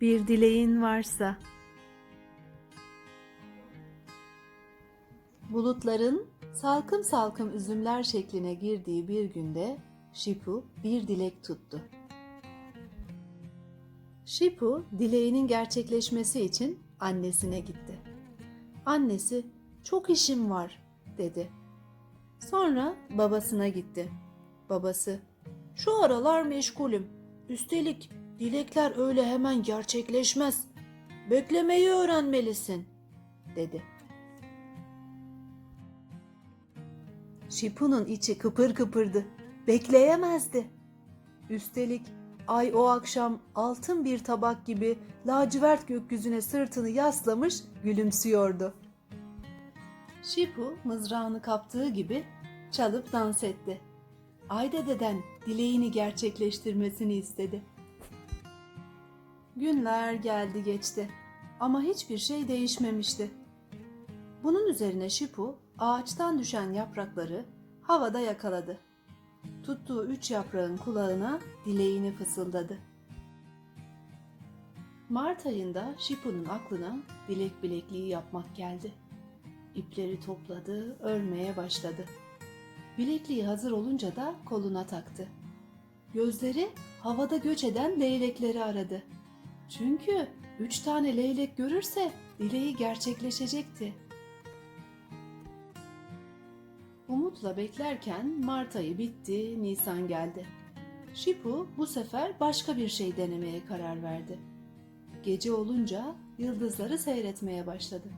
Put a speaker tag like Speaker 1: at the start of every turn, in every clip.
Speaker 1: bir dileğin varsa. Bulutların salkım salkım üzümler şekline girdiği bir günde Şipu bir dilek tuttu. Şipu dileğinin gerçekleşmesi için annesine gitti. Annesi çok işim var dedi. Sonra babasına gitti. Babası şu aralar meşgulüm. Üstelik dilekler öyle hemen gerçekleşmez. Beklemeyi öğrenmelisin dedi. Şipu'nun içi kıpır kıpırdı. Bekleyemezdi. Üstelik ay o akşam altın bir tabak gibi lacivert gökyüzüne sırtını yaslamış gülümsüyordu. Şipu mızrağını kaptığı gibi çalıp dans etti. Ay dededen dileğini gerçekleştirmesini istedi. Günler geldi geçti ama hiçbir şey değişmemişti. Bunun üzerine Şipu ağaçtan düşen yaprakları havada yakaladı. Tuttuğu üç yaprağın kulağına dileğini fısıldadı. Mart ayında Şipu'nun aklına dilek bilekliği yapmak geldi. İpleri topladı, örmeye başladı. Bilekliği hazır olunca da koluna taktı. Gözleri havada göç eden leylekleri aradı. Çünkü üç tane leylek görürse dileği gerçekleşecekti. Umutla beklerken Mart ayı bitti, Nisan geldi. Şipu bu sefer başka bir şey denemeye karar verdi. Gece olunca yıldızları seyretmeye başladı.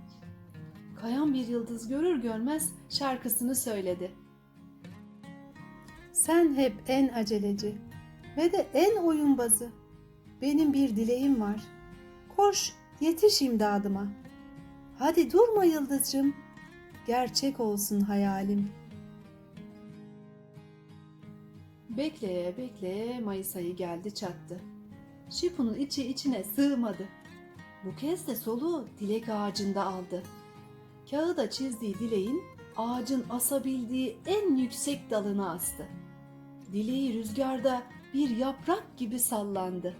Speaker 1: Kayan bir yıldız görür görmez şarkısını söyledi. Sen hep en aceleci ve de en oyunbazı. Benim bir dileğim var. Koş, yetiş imdadıma. Hadi durma yıldızcığım. Gerçek olsun hayalim. Bekleye bekleye Mayıs ayı geldi çattı. Şipu'nun içi içine sığmadı. Bu kez de soluğu dilek ağacında aldı. Kağıda çizdiği dileğin ağacın asabildiği en yüksek dalına astı. Dileği rüzgarda bir yaprak gibi sallandı.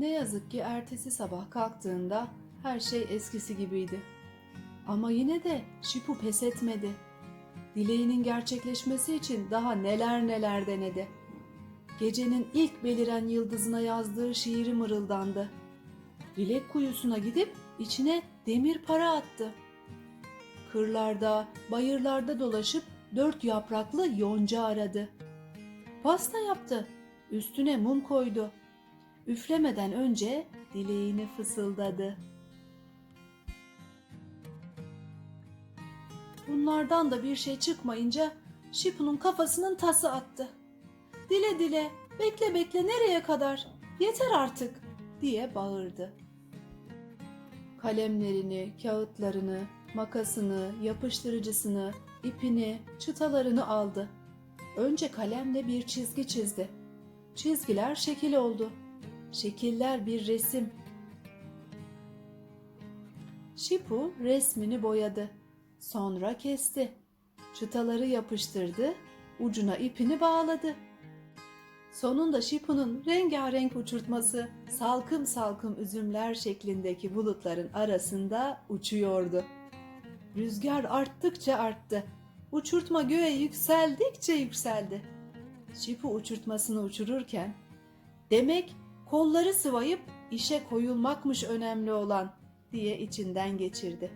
Speaker 1: Ne yazık ki ertesi sabah kalktığında her şey eskisi gibiydi. Ama yine de Şipu pes etmedi. Dileğinin gerçekleşmesi için daha neler neler denedi. Gecenin ilk beliren yıldızına yazdığı şiiri mırıldandı. Dilek kuyusuna gidip içine demir para attı. Kırlarda, bayırlarda dolaşıp dört yapraklı yonca aradı. Pasta yaptı. Üstüne mum koydu. Üflemeden önce dileğini fısıldadı. Bunlardan da bir şey çıkmayınca Şipu'nun kafasının tası attı. Dile dile, bekle bekle nereye kadar? Yeter artık diye bağırdı. Kalemlerini, kağıtlarını, makasını, yapıştırıcısını, ipini, çıtalarını aldı. Önce kalemle bir çizgi çizdi. Çizgiler şekil oldu. Şekiller bir resim. Şipu resmini boyadı. Sonra kesti. Çıtaları yapıştırdı, ucuna ipini bağladı. Sonunda Şipu'nun rengarenk uçurtması salkım salkım üzümler şeklindeki bulutların arasında uçuyordu. Rüzgar arttıkça arttı. Uçurtma göğe yükseldikçe yükseldi. Şipu uçurtmasını uçururken, demek kolları sıvayıp işe koyulmakmış önemli olan diye içinden geçirdi.